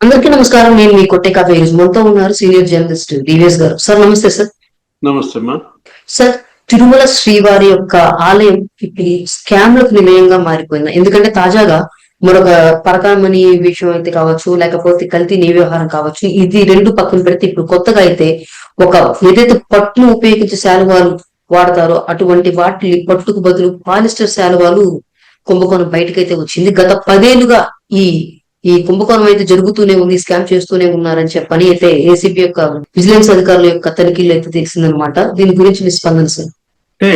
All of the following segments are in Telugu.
అందరికీ నమస్కారం. నేను మీ కొట్టే కాఫీ మనతో ఉన్నారు సీనియర్ జర్నలిస్ట్ డివిఎస్ గారు. సార్ నమస్తే సార్. నమస్తే సార్ తిరుమల శ్రీవారి యొక్క ఆలయం ఇప్పుడు స్కామ్లకు నిలయంగా మారిపోయింది. ఎందుకంటే తాజాగా మరొక పరకామణి విషయం అయితే కావచ్చు లేకపోతే కల్తీ నీ వ్యవహారం కావచ్చు ఇది రెండు పక్కన పెడితే ఇప్పుడు కొత్తగా అయితే ఒక ఏదైతే పట్టును ఉపయోగించే శాలువాలు వాడతారో అటువంటి వాటి పట్టుకు బదులు పాలిస్టర్ శాలువాలు కుంభకోణం బయటకైతే వచ్చింది. గత పదేళ్ళుగా ఈ ఈ కుంభకోణం అయితే జరుగుతూనే ఉంది స్కామ్ చేస్తూనే ఉన్నారని చెప్పని అయితే ఏసీబీ యొక్క విజిలెన్స్ అధికారుల యొక్క తనిఖీలు అయితే తెలిసిందనమాట దీని గురించి మీ స్పందన సార్. అంటే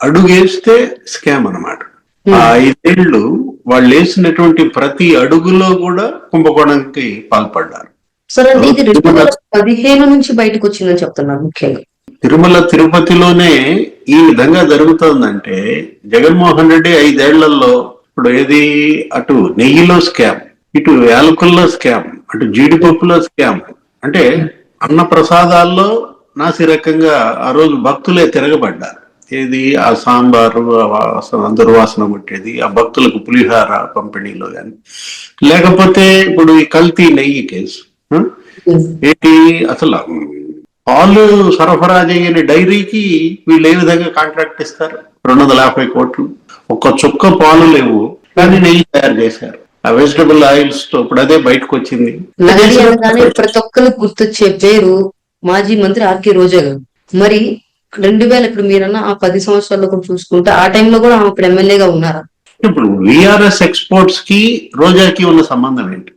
అడుగేస్తే స్కామ్ అన్నమాట. ఆ ఐదేళ్ళు వాళ్ళు వేసినటువంటి ప్రతి అడుగులో కూడా కుంభకోణంకి పాల్పడ్డారు. సార్ అంటే ఇది రెండు వేల పదిహేను నుంచి బయటకు వచ్చిందని చెప్తున్నారు ముఖ్యంగా. తిరుమల తిరుపతిలోనే ఈ విధంగా జరుగుతోందంటే జగన్మోహన్ రెడ్డి ఐదేళ్ళలో ఇప్పుడు ఏది అటు నెయ్యిలో స్కామ్ ఇటు యాలకుల్లో స్కామ్ అటు జీడిపప్పులో స్కామ్ అంటే అన్న ప్రసాదాల్లో నాసి రకంగా ఆ రోజు భక్తులే తిరగబడ్డారు. ఏది? ఆ సాంబారు దుర్వాసన కొట్టేది ఆ భక్తులకు పులిహార పంపిణీలో కానీ లేకపోతే ఇప్పుడు ఈ కల్తీ నెయ్యి కేసు? ఏంటి? అసలు పాలు సరఫరా చేయని డైరీకి వీళ్ళు ఏ విధంగా కాంట్రాక్ట్ ఇస్తారు? రెండు వందల యాభై కోట్లు. ఒక్క చుక్క పాలు లేవు. కానీ నెయ్యి తయారు చేశారు. ఆ వెజిటబుల్ ఆయిల్స్తో ఇప్పుడు అదే బయటకు వచ్చింది ప్రతి ఒక్కరికి గుర్తొచ్చే పేరు మాజీ మంత్రి ఆర్కే రోజా గారు మరి రెండు వేల ఇప్పుడు మీరన్న ఆ పది సంవత్సరాల్లో కూడా చూసుకుంటే ఆ టైంలో కూడా ఆమె ఇప్పుడు ఎమ్మెల్యేగా ఉన్నారా? ఇప్పుడు విఆర్ఎస్ ఎక్స్పోర్ట్స్కి రోజాకి ఉన్న సంబంధం ఏంటి.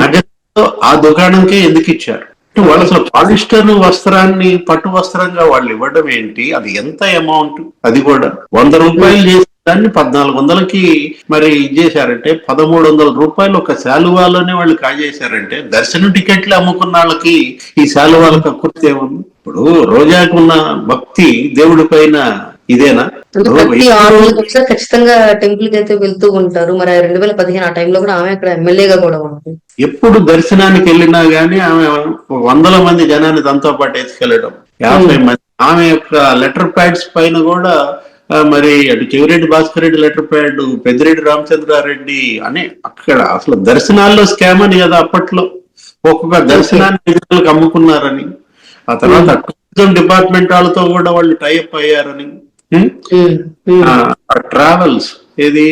నగరంలో ఆ దుకాణంకే ఎందుకు ఇచ్చారు? వాళ్ళు అసలు పాలిస్టర్ వస్త్రాన్ని పట్టు వస్త్రంగా వాళ్ళు ఇవ్వడం ఏంటి? అది ఎంత అమౌంట్ అది కూడా వంద రూపాయలు దాన్ని పద్నాలుగు వందలకి మరి ఇచ్చేసారంటే పదమూడు వందల రూపాయలు ఒక శాలువాలోనే వాళ్ళు కాజేశారంటే దర్శనం టికెట్లు అమ్ముకున్న వాళ్ళకి ఈ శాలువాలకు కుర్తి ఏముంది? ఇప్పుడు రోజాకు ఉన్న భక్తి దేవుడి పైన ఇదేనా? ఖచ్చితంగా టెంపుల్కి అయితే వెళ్తూ ఉంటారు. మరి రెండు వేల పదిహేను ఆ టైంలో కూడా ఆమె అక్కడ ఎమ్మెల్యేగా కూడా ఉంది. ఎప్పుడు దర్శనానికి వెళ్ళినా గానీ ఆమె వందల మంది జనాన్ని తనతో పాటు ఎత్తుకెళ్ళడం. యాభై మంది. ఆమె యొక్క లెటర్ ప్యాడ్స్ పైన కూడా మరి అటు చెవిరెడ్డి భాస్కర్ రెడ్డి లెటర్ ప్యాడ్ పెద్దిరెడ్డి రామచంద్రారెడ్డి అనే అక్కడ అసలు దర్శనాల్లో స్కామ్ అని కదా అప్పట్లో. ఒక్కొక్క దర్శనాన్ని అమ్ముకున్నారని ఆ తర్వాత టూరిజం డిపార్ట్మెంట్ వాళ్ళతో కూడా వాళ్ళు టైఅప్ అయ్యారని. ఉం? ఉమ్, ఉమ్, ట్రావెల్స్ ఏది?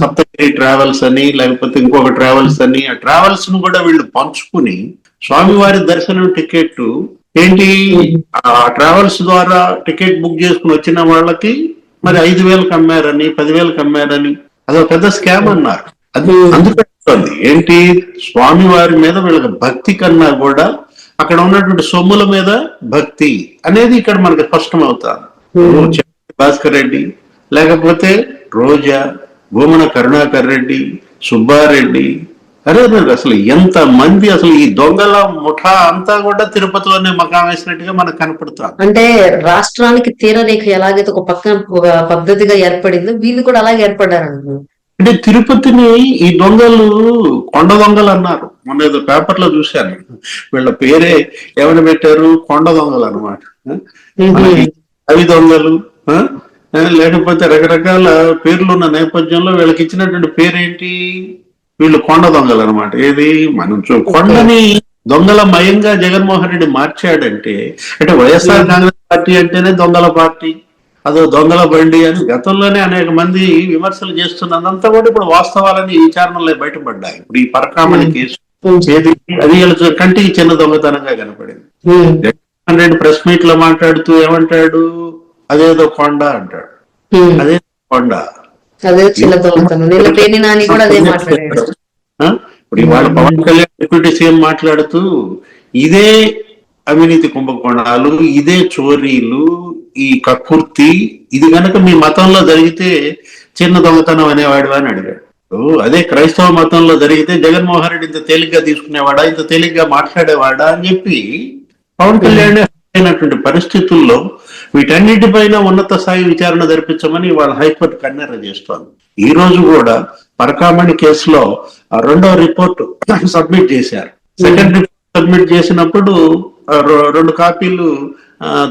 సప్తగిరి ట్రావెల్స్ అని లేకపోతే ఇంకొక ట్రావెల్స్ అని ఆ ట్రావెల్స్ను కూడా వీళ్ళు పంచుకుని స్వామివారి దర్శనం టికెట్ ఏంటి? ఆ ట్రావెల్స్ ద్వారా టికెట్ బుక్ చేసుకుని వచ్చిన వాళ్ళకి మరి ఐదు వేలకు అమ్మారని పదివేలకు అమ్మారని అదొక పెద్ద స్కామ్ అన్నారు. అది అందుకని ఏంటి? స్వామివారి మీద వీళ్ళకి భక్తి కన్నా కూడా అక్కడ ఉన్నటువంటి సొమ్ముల మీద భక్తి అనేది ఇక్కడ మనకి స్పష్టం అవుతారు భాస్కర్ రెడ్డి లేకపోతే రోజా భూమన కరుణాకర్ రెడ్డి సుబ్బారెడ్డి అరే అసలు ఎంత మంది అసలు ఈ దొంగల ముఠా అంతా కూడా తిరుపతిలోనే మకాం వేసినట్టుగా మనకు కనపడుతుంది. అంటే రాష్ట్రానికి తీరరేఖ ఎలాగైతే ఒక పక్కన ఒక పద్ధతిగా ఏర్పడిందో వీళ్ళు కూడా అలాగే ఏర్పడ్డారు అంటే తిరుపతిని ఈ దొంగలు కొండ దొంగలు అన్నారు. మొన్న ఏదో పేపర్లో చూశాను. వీళ్ళ పేరే ఏమని పెట్టారు? కొండ దొంగలు అనమాట అవి దొంగలు లేకపోతే రకరకాల పేర్లు ఉన్న నేపథ్యంలో వీళ్ళకి ఇచ్చినటువంటి పేరేంటి? వీళ్ళు కొండ దొంగలు అనమాట ఏది? మనం చూ కొండని దొంగల మయంగా జగన్మోహన్ రెడ్డి మార్చాడంటే అంటే వైఎస్ఆర్ కాంగ్రెస్ పార్టీ అంటేనే దొంగల పార్టీ అదో దొంగల బండి అని గతంలోనే అనేక మంది విమర్శలు చేస్తున్నదంతా కూడా ఇప్పుడు వాస్తవాలని ఈ విచారణలో బయటపడ్డాయి. ఇప్పుడు ఈ పరకామణి కేసు ఏది? అది కంటికి చిన్న దొంగతనంగా కనపడింది. జగన్మోహన్ రెడ్డి ప్రెస్ మీట్లో మాట్లాడుతూ ఏమంటాడు? అదేదో కొండ అంటాడు. అదే కొండ. అదే చిన్న దొంగతనం. నిన్న పేర్ని నాని కూడా అదే మాట్లాడాడు. ఆ? ఇప్పుడు ఇవాళ పవన్ కళ్యాణ్ డిప్యూటీ సీఎం మాట్లాడుతూ ఇదే అవినీతి కుంభకోణాలు ఇదే చోరీలు ఈ కక్కుర్తి ఇది గనక మీ మతంలో జరిగితే చిన్న దొంగతనం అనేవాడు అని అడిగాడు. అదే క్రైస్తవ మతంలో జరిగితే జగన్మోహన్ రెడ్డి ఇంత తేలిగ్గా తీసుకునేవాడా ఇంత తేలిగ్గా మాట్లాడేవాడా అని చెప్పి పవన్ కళ్యాణ్ అయినటువంటి పరిస్థితుల్లో వీటన్నిటిపైన ఉన్నత స్థాయి విచారణ జరిపించమని వాళ్ళ హైకోర్టు కన్నెర చేస్తోంది. ఈ రోజు కూడా పరకామణి కేసులో రెండో రిపోర్ట్ సబ్మిట్ చేశారు. సెకండ్ రిపోర్ట్ సబ్మిట్ చేసినప్పుడు రెండు కాపీలు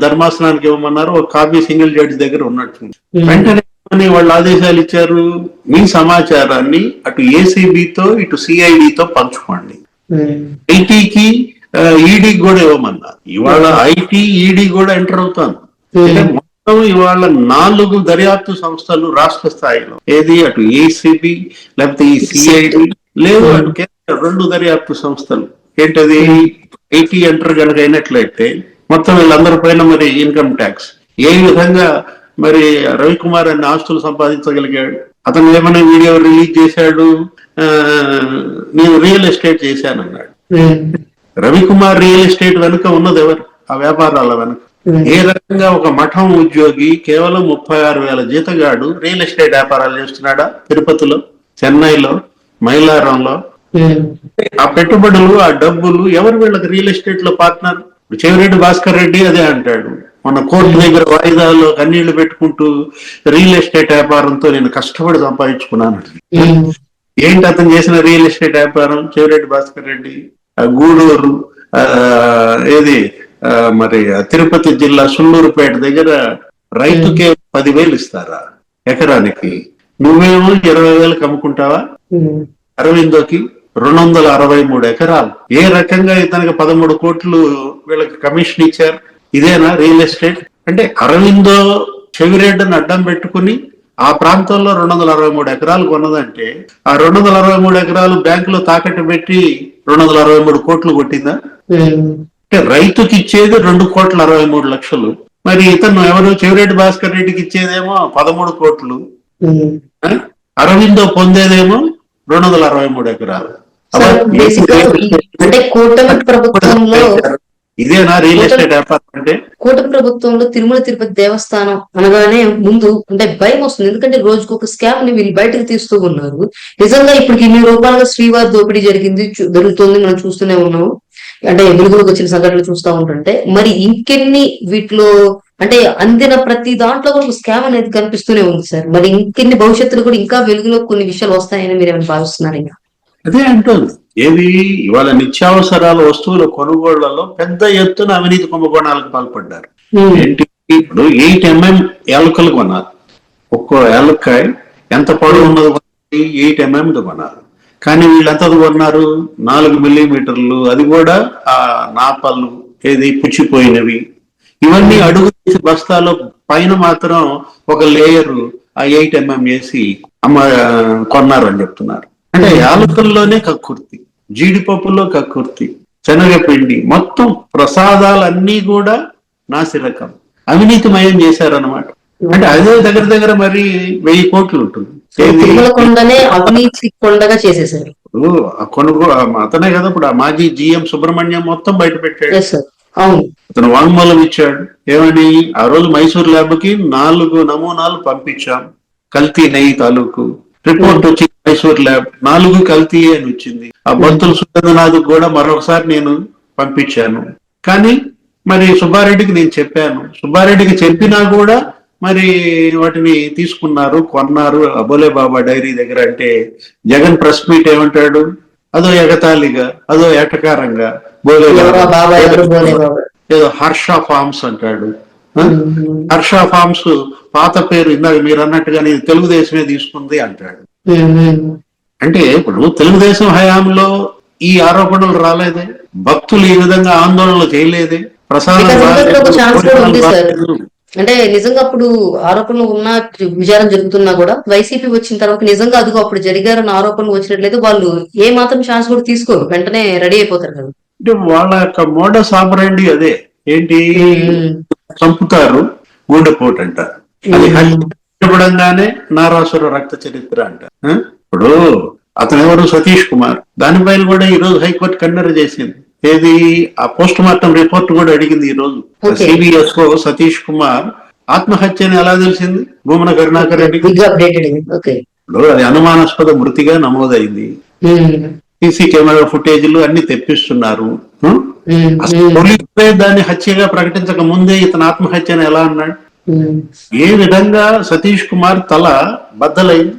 ధర్మాసనానికి ఇవ్వమన్నారు. ఒక కాపీ సింగిల్ జడ్జి దగ్గర ఉన్నట్టు వెంటనే వాళ్ళు ఆదేశాలు ఇచ్చారు. మీ సమాచారాన్ని అటు ఏసీబీతో ఇటు సిఐడితో పంచుకోండి. ఐటీకి ఈడీ కూడా ఇవ్వమన్నారు. ఇవాళ ఐటీ ఈడీ కూడా ఎంటర్ అవుతాను మొత్తం ఇవాళ నాలుగు దర్యాప్తు సంస్థలు రాష్ట్ర స్థాయిలో. ఏది అటు ఏసీబీ లేకపోతే ఈ సిఐడి. లేదు అటు కేంద్ర రెండు దర్యాప్తు సంస్థలు. ఏంటది? ఐటీ ఎంటర్ కనుక అయినట్లయితే మొత్తం వీళ్ళందరి పైన మరి ఇన్కమ్ ట్యాక్స్. ఏ విధంగా మరి రవికుమార్ అన్ని ఆస్తులు సంపాదించగలిగాడు? అతను ఏమైనా వీడియో రిలీజ్ చేశాడు? నేను రియల్ ఎస్టేట్ చేశానన్నాడు. రవికుమార్ రియల్ ఎస్టేట్ వెనుక ఉన్నది ఎవరు? ఆ వ్యాపారాల వెనక. ఏ రకంగా ఒక మఠం ఉద్యోగి కేవలం ముప్పై ఆరు వేల జీతగాడు రియల్ ఎస్టేట్ వ్యాపారాలు చేస్తున్నాడా? తిరుపతిలో చెన్నైలో మైలారంలో? ఆ పెట్టుబడులు ఆ డబ్బులు ఎవరు వీళ్ళకి రియల్ ఎస్టేట్లో పార్ట్నర్ చెవిరెడ్డి భాస్కర్ రెడ్డి అదే అంటాడు. మన కోర్టు దగ్గర వాయిదాల్లో కన్నీళ్ళు పెట్టుకుంటూ రియల్ ఎస్టేట్ వ్యాపారంతో నేను కష్టపడి సంపాదించుకున్నాను. ఏంటి అతను చేసిన రియల్ ఎస్టేట్ వ్యాపారం? చెవిరెడ్డి భాస్కర్ రెడ్డి ఆ గూడూరు ఆ, ఏది? మరి తిరుపతి జిల్లా సుల్లూరుపేట దగ్గర రైతుకే పదివేలు ఇస్తారా ఎకరానికి? నువ్వేమో ఇరవై వేలకు అమ్ముకుంటావా? అరవిందోకి రెండు వందల అరవై మూడు ఎకరాలు. ఏ రకంగా ఇతనికి పదమూడు కోట్లు వీళ్ళకి కమిషన్ ఇచ్చారు? ఇదేనా రియల్ ఎస్టేట్? అంటే అరవిందో చెవిరెడ్డిని అడ్డం పెట్టుకుని ఆ ప్రాంతంలో రెండు వందల అరవై మూడు ఎకరాలు కొన్నదంటే ఆ రెండు వందల అరవై మూడు ఎకరాలు బ్యాంకులో తాకట్టు పెట్టి రెండు వందల అరవై మూడు కోట్లు కొట్టిందా? అంటే రైతుకి ఇచ్చేది రెండు కోట్ల అరవై మూడు లక్షలు. మరి ఇతను ఎవరు? చెవిరెడ్డి భాస్కర్ రెడ్డికి ఇచ్చేదేమో పదమూడు కోట్లు? అరవిందో పొందేదేమో రెండు వందల అరవై మూడు ఎకరాలు. అంటే కూటమి ప్రభుత్వంలో ఇదేనా రియల్ ఎస్టేట్ అంటే? కూటమి ప్రభుత్వంలో తిరుమల తిరుపతి దేవస్థానం అనగానే ముందు అంటే భయం వస్తుంది. ఎందుకంటే రోజుకు ఒక స్కామ్ని వీళ్ళు బయటకు తీస్తూ ఉన్నారు. నిజంగా ఇప్పుడు ఇన్ని రూపాయలుగా శ్రీవారి దోపిడీ జరిగింది జరుగుతుంది మనం చూస్తూనే ఉన్నాము. అంటే వెలుగులోకి వచ్చిన సంఘటనలు చూస్తూ ఉంటుంటే మరి ఇంకెన్ని వీటిలో అంటే అందిన ప్రతి దాంట్లో కూడా స్కామ్ అనేది కనిపిస్తూనే ఉంది సార్. మరి ఇంకెన్ని భవిష్యత్తులో కూడా ఇంకా వెలుగులో కొన్ని విషయాలు వస్తాయని మీరు ఏమైనా భావిస్తున్నారు ఇంకా? అదే అంటుంది. ఏది? ఇవాళ నిత్యావసరాల వస్తువుల కొనుగోళ్ళలో పెద్ద ఎత్తున అవినీతి కుంభకోణాలకు పాల్పడ్డారు. ఉమ్, ఏంటి? ఇప్పుడు ఎయిట్ ఎంఎం యాలకలు కొన్నారు. ఒక్కో యాలక్కాయ ఎంత పొడవు ఉన్నది ఎయిట్ ఎంఎం కొన్నారు. కానీ వీళ్ళు ఎంత కొన్నారు నాలుగు మిల్లీమీటర్లు. అది కూడా ఆ నాపళ్ళు ఏది పుచ్చిపోయినవి. ఇవన్నీ అడుగు బస్తాలో పైన మాత్రం ఒక లేయర్ ఆ ఎయిట్ ఎంఎం వేసి అమ్మ కొన్నారు అని చెప్తున్నారు. అంటే యాలకుల్లోనే కక్కుర్తి. జీడిపప్పులో కక్కుర్తి. శనగపిండి. మొత్తం ప్రసాదాలన్నీ కూడా నాసిరకం. అవినీతిమయం చేశారనమాట అంటే అదే దగ్గర దగ్గర మరి వెయ్యి కోట్లు ఉంటుంది. తిరుమల కొండనే అవినీతి కొండగా చేసేసారు. అతనే కదా ఇప్పుడు ఆ మాజీ జిఎం సుబ్రహ్మణ్యం మొత్తం బయట పెట్టాడు. అవును. అతను వాంగ్మూలం ఇచ్చాడు. ఏమని ఆ రోజు మైసూర్ ల్యాబ్కి నాలుగు నమూనాలు పంపించాం. కల్తీ నెయ్యి తాలూకు. రిపోర్ట్ వచ్చి మైసూర్ ల్యాబ్. నాలుగు కల్తీ అని వచ్చింది. ఆ బంతులు సుగంధనాథ్ కూడా మరొకసారి నేను పంపించాను. కానీ మరి సుబ్బారెడ్డికి నేను చెప్పాను. సుబ్బారెడ్డికి చెప్పినా కూడా మరి వాటిని తీసుకున్నారు కొన్నారు. అబోలే బాబా డైరీ దగ్గర అంటే జగన్ ప్రెస్ మీట్ ఏమంటాడు? అదో ఎగతాళిగా అదో ఏటకారంగా. బోలే ఏదో హర్ష ఫార్మ్స్ అంటాడు. హర్ష ఫార్మ్స్ పాత పేరు ఇందాక మీరు అన్నట్టుగా నేను తెలుగుదేశమే తీసుకుంది అంటాడు. అంటే ఇప్పుడు తెలుగుదేశం హయాంలో ఈ ఆరోపణలు రాలేదే? భక్తులు ఈ విధంగా ఆందోళనలు చేయలేదే? ప్రసాదం అంటే నిజంగా అప్పుడు ఆరోపణలు ఉన్న విచారణ జరుగుతున్నా కూడా వైసీపీ వచ్చిన తర్వాత నిజంగా అదిగో అప్పుడు జరిగారన్న ఆరోపణలు వచ్చినట్లయితే వాళ్ళు ఏ మాత్రం ఛాన్స్ కూడా తీసుకోరు. వెంటనే రెడీ అయిపోతారు కదా. అంటే వాళ్ళ యొక్క మోడస్ ఆపరండి అదే. ఏంటి? చంపుతారు. గుండెపోటు అంటారు అది హత్యపడంగానే నారాసుర రక్త చరిత్ర అంట? ఇప్పుడు అతను ఎవరు? సతీష్ కుమార్. దానిపైన కూడా ఈ రోజు హైకోర్టు కన్నెర చేసింది. ఏది? ఆ పోస్ట్ మార్టం రిపోర్ట్ కూడా అడిగింది ఈ రోజు. సిబిఎస్ సతీష్ కుమార్ ఆత్మహత్య అని ఎలా తెలిసింది? భూమన కరుణాకర్ రెడ్డి? అది అనుమానాస్పద మృతిగా నమోదైంది. ఉమ్, సీసీ కెమెరా ఫుటేజ్లు అన్ని తెప్పిస్తున్నారు. ఉమ్, పోలీసులే దాన్ని హత్యగా ప్రకటించక ముందే ఇతను ఆత్మహత్య అని ఎలా అన్నాడు. ఏ విధంగా సతీష్ కుమార్ తల బద్దలైంది?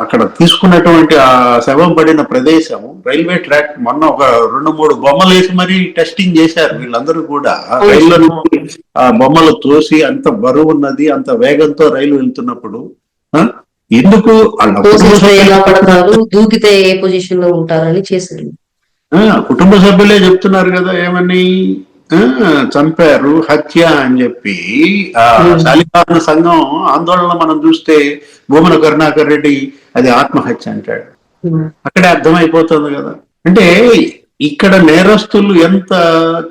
అక్కడ తీసుకున్నటువంటి ఆ శవం పడిన ప్రదేశం రైల్వే ట్రాక్ మొన్న ఒక రెండు మూడు బొమ్మలు వేసి మరీ టెస్టింగ్ చేశారు వీళ్ళందరూ కూడా. రైల్లో నుంచి ఆ బొమ్మలు తోసి అంత బరువు ఉన్నది అంత వేగంతో రైలు వెళ్తున్నప్పుడు ఎందుకు దూకితే ఏ పొజిషన్లో ఉంటారని చేశారు. ఆ, కుటుంబ సభ్యులే చెప్తున్నారు కదా ఏమని? చంపారు హత్య అని చెప్పి ఆ శాలికారణ సంఘం ఆందోళన మనం చూస్తే భూమన కరుణాకర్ రెడ్డి అది ఆత్మహత్య అంటాడు. అక్కడే అర్థమైపోతుంది కదా. అంటే ఇక్కడ నేరస్తులు ఎంత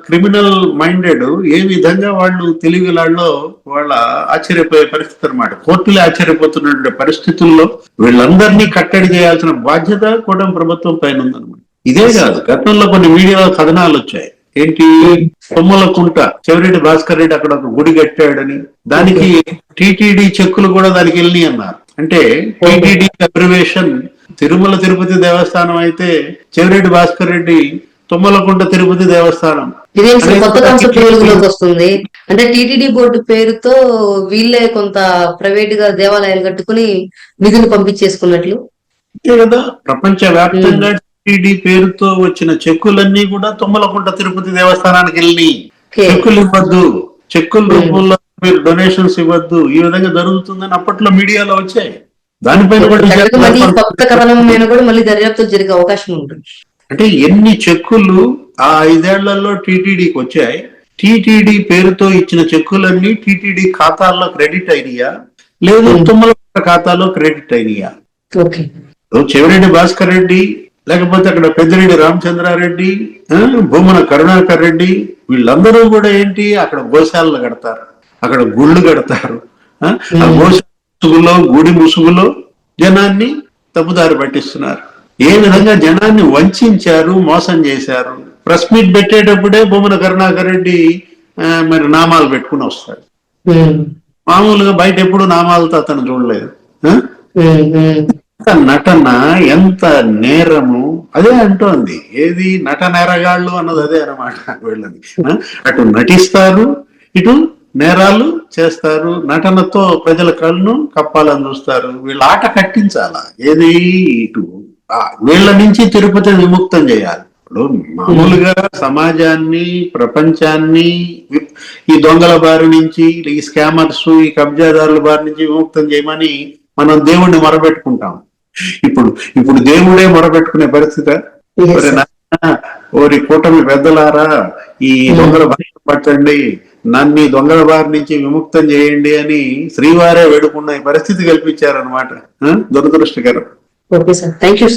క్రిమినల్ మైండెడ్ ఏ విధంగా వాళ్ళు తెలివిలాళ్ళో వాళ్ళ ఆశ్చర్యపోయే పరిస్థితి అనమాట కోర్టులే ఆశ్చర్యపోతున్న పరిస్థితుల్లో వీళ్ళందరినీ కట్టడి చేయాల్సిన బాధ్యత కూడా ప్రభుత్వం పైన ఉందన్నమాట. ఇదే కాదు గతంలో కొన్ని మీడియాలో కథనాలు వచ్చాయి. ఏంటి? కొమ్మల కుంట చెవిరెడ్డి భాస్కర్ రెడ్డి అక్కడ ఒక గుడి కట్టాడని. దానికి టిటిడి చెక్కులు కూడా దానికి వెళ్ళి అన్నారు. అంటే టిటిడి అబ్రివేషన్ తిరుమల తిరుపతి దేవస్థానం అయితే చెవిరెడ్డి భాస్కర్ రెడ్డి తుమ్మలకుంట తిరుపతి దేవస్థానం. ఇదేం సార్ కొత్త కాన్సెప్ట్ వెలుగులోకి వస్తుంది? అంటే టీటీడీ బోర్డు పేరుతో వీళ్ళే కొంత ప్రైవేట్గా దేవాలయాలు కట్టుకుని నిధులు పంపించేసుకున్నట్లు? అంతే కదా. ప్రపంచ వ్యాప్తంగా టిటిడి పేరుతో వచ్చిన చెక్కులన్నీ కూడా తుమ్మలకుంట తిరుపతి దేవస్థానానికి వెళ్ళి చెక్కులు ఇవ్వద్దు. చెక్కుల రూపంలో మీరు డొనేషన్స్ ఇవ్వద్దు. ఈ విధంగా జరుగుతుందని అప్పట్లో మీడియాలో వచ్చాయి. దానిపైన కూడా మళ్ళీ దర్యాప్తు జరిగే అవకాశం ఉంటుంది. అంటే ఎన్ని చెక్కులు ఆ ఐదేళ్ళలో టీటీడీకి వచ్చాయి. టీటీడీ పేరుతో ఇచ్చిన చెక్కులన్నీ టీటీడీ ఖాతాల్లో క్రెడిట్ అయినాయా? లేదు తుమ్మల ఖాతాలో క్రెడిట్ అయినాయా? చెవిరెడ్డి భాస్కర్ రెడ్డి లేకపోతే అక్కడ పెద్దిరెడ్డి రామచంద్రారెడ్డి భూమన కరుణాకర్ రెడ్డి వీళ్ళందరూ కూడా ఏంటి అక్కడ గోశాలలు కడతారు. అక్కడ గుళ్ళు కడతారు. ముసుగులో గుడి ముసుగులో జనాన్ని తప్పుదారి పట్టిస్తున్నారు. ఏ విధంగా జనాన్ని వంచారు మోసం చేశారు? ప్రెస్ మీట్ పెట్టేటప్పుడే భూమన కరుణాకర్ రెడ్డి మరి నామాలు పెట్టుకుని వస్తాడు. మామూలుగా బయట ఎప్పుడు నామాలతో అతను చూడలేదు. నటన ఎంత నేరము అదే అంటోంది. ఏది నట నేరగాళ్ళు అన్నది అదే అన్నమాట. వీళ్ళని ఆ? అటు నటిస్తారు ఇటు నేరాలు చేస్తారు నటనతో ప్రజల కళ్ళను కప్పాలని చూస్తారు. వీళ్ళ ఆట కట్టించాలా? ఏది ఇటు వీళ్ళ నుంచి తిరుపతి విముక్తం చేయాలి. ఇప్పుడు మామూలుగా సమాజాన్ని ప్రపంచాన్ని ఈ దొంగల బారి నుంచి ఈ స్కామర్స్ ఈ కబ్జాదారుల బారి నుంచి విముక్తం చేయమని మనం దేవుణ్ణి మొరపెట్టుకుంటాం. ఇప్పుడు ఇప్పుడు దేవుడే మొరపెట్టుకునే పరిస్థితి ఓరి కూటమి పెద్దలారా ఈ దొంగల బారి పట్టండి. నన్ను ఈ దొంగల బారి నుంచి విముక్తం చేయండి అని శ్రీవారే వేడుకున్న పరిస్థితి కల్పించారనమాట దురదృష్టకరం. Okay sir thank you